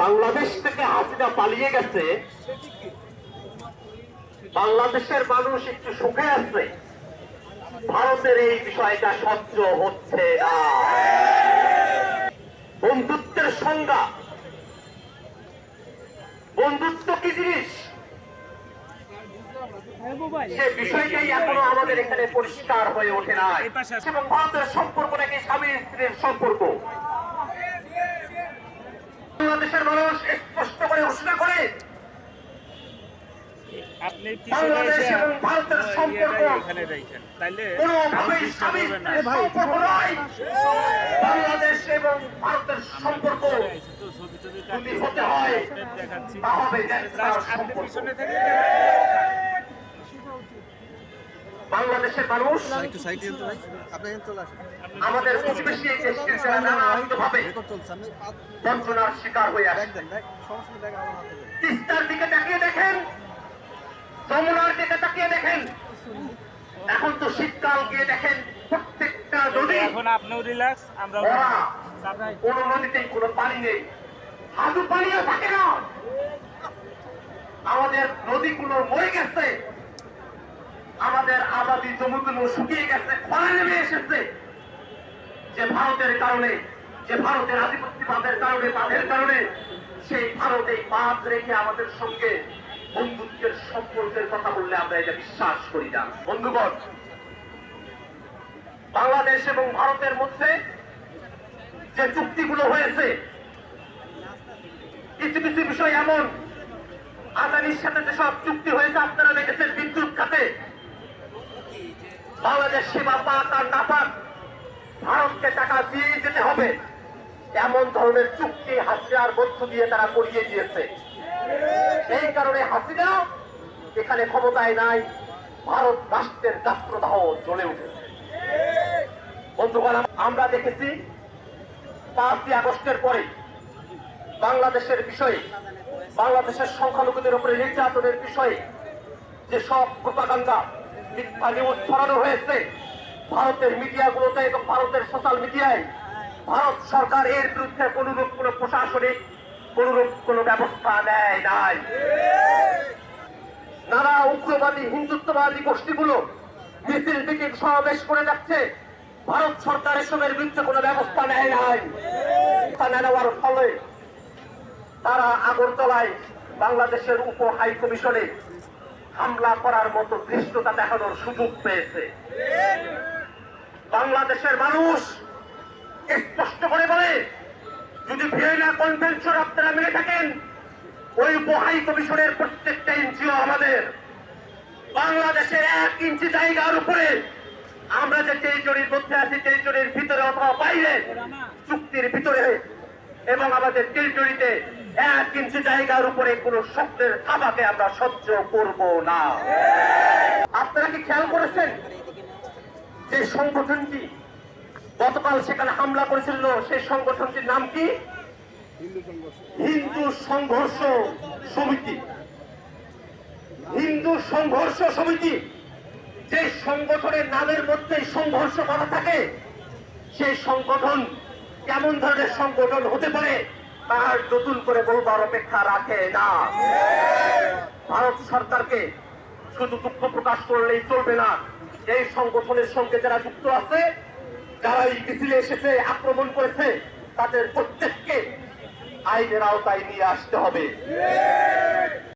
বাংলাদেশ থেকে হাসিনা পালিয়ে গেছে। বাংলাদেশের মানুষ একটু সুখে আছে। ভারতের এই বিষয়টা সহ্য হচ্ছে না। বন্ধুত্বের সংজ্ঞা। বন্ধুত্ব কি জিনিস? সে বিষয়টাই এখনও আমাদের এখানে পরিষ্কার হয়ে ওঠে না এবং ভারতের সম্পর্ক নাকি স্বামী স্ত্রীর সম্পর্ক? বাংলাদেশের মানুষ স্পষ্ট করে ঘোষণা করে আপনি পিছনে বাংলাদেশ এসে এবং ভারতের সম্পর্ক এখানে রাখেন তাইলে কোনোভাবেই স্বামী হবে না? স্ত্রীর সম্পর্ক নয়। বাংলাদেশ এবং ভারতের সম্পর্ক যদি হতে হয় দেখাচ্ছি। আপনি পিছনে থেকে বাংলাদেশের মানুষ একটু সাইড দিন তো ভাই আপনি এখানে চলে আসেন। আমাদের প্রতিবেশী এই বঞ্চনার শিকার হয়ে আসে তিস্তার দিকে তাকিয়ে দেখেন। যমুনার দিকে তাকিয়ে দেখেন। এখন তো শীতকাল গিয়ে দেখেন প্রত্যেকটা নদী এখন আপনিও রিল্যাক্স আমরা কোন নদীতেই কোনো পানি নেই। হাজু পানিও থাকে না। আমাদের নদীগুলো মরে গেছে। জমিগুলো শুকিয়ে গেছে খরা নেমে এসেছে। যে ভারতের কারণে, যে ভারতের আধিপত্যবাদের কারণে, বাঁধের কারণে, সেই ভারত এই বাঁধ রেখে আমাদের সঙ্গে বন্ধুত্বের সম্পর্কের কথা বললে আমরা এটা বিশ্বাস করি না। বন্ধুগণ, বাংলাদেশ এবং ভারতের মধ্যে যে চুক্তিগুলো হয়েছে, কিছু কিছু বিষয় এমন। আদানির সাথে যেসব চুক্তি হয়েছে, আপনারা দেখেছেন বিদ্যুৎ খাতে। বাংলাদেশ সীমা পাক আর না পাক, ভারতকে টাকা দিয়ে যেতে হবে। এমন ধরনের চুক্তি হাসিনার মধ্য দিয়ে তারা করিয়ে দিয়েছে। এই কারণে হাসিনা এখানে ক্ষমতায় নাই, ভারত রাষ্ট্রের গাত্রদাহ জ্বলে উঠেছে। বন্ধুগণ, আমরা দেখেছি পাঁচই আগস্টের পরে বাংলাদেশের বিষয়ে, বাংলাদেশের সংখ্যালঘুদের উপরে নির্যাতনের বিষয়ে যে সব প্রোপাগান্ডা নিউজ ছড়ানো হয়েছে। ভারতের মিডিয়াগুলোতে এবং ভারতের সোশ্যাল মিডিয়ায় ভারত সরকার এর বিরুদ্ধে কোনরূপ কোন প্রশাসনিক, কোনরূপ কোন ব্যবস্থা নেয় নাই। নানা উগ্রবাদী, হিন্দুত্ববাদী গোষ্ঠীগুলো মিছিল, মিটিং সমাবেশ করে যাচ্ছে। ভারত সরকার এসবের বিরুদ্ধে কোনো ব্যবস্থা নেয় নাই। নেওয়ার ফলে তারা আগরতলায় বাংলাদেশের উপ হাই কমিশনে হামলা করার মতো ধৃষ্টতা দেখানোর সুযোগ পেয়েছে। বাংলাদেশের মানুষ স্পষ্ট করে বলে, যদি ভিয়েনা কনভেনশন আপনারা মেনে থাকেন, ওই বহাই কমিশনের প্রত্যেকটা ইঞ্চিও আমাদের। বাংলাদেশের এক ইঞ্চি জায়গার উপরে আমরা যে টেরিটরির মধ্যে আছি, টেরিটরির ভিতরে অথবা বাইরে চুক্তির ভিতরে এবং আমাদের টেরিটরিতে এক ইঞ্চি জায়গার উপরে কোনো শব্দের থাবাকে আমরা সহ্য করব না। আপনারা কি খেয়াল করেছেন যে সংগঠনটি গতকাল সেখানে হামলা করেছিল? সেই সংগঠনটির নাম কি? হিন্দু সংঘর্ষ সমিতি। হিন্দু সংঘর্ষ সমিতি, যে সংগঠনের নামের মধ্যে সংঘর্ষ করা থাকে, সেই সংগঠন কেমন ধরনের সংগঠন হতে পারে, তার নতুন করে বলবার অপেক্ষা রাখে না। ভারত সরকারকে শুধু দুঃখ প্রকাশ করলেই চলবে না। এই সংগঠনের সঙ্গে যারা যুক্ত আছে যারা এই মিছিলে এসেছে, আক্রমণ করেছে, তাদের প্রত্যেককে আইনের আওতায় নিয়ে আসতে হবে।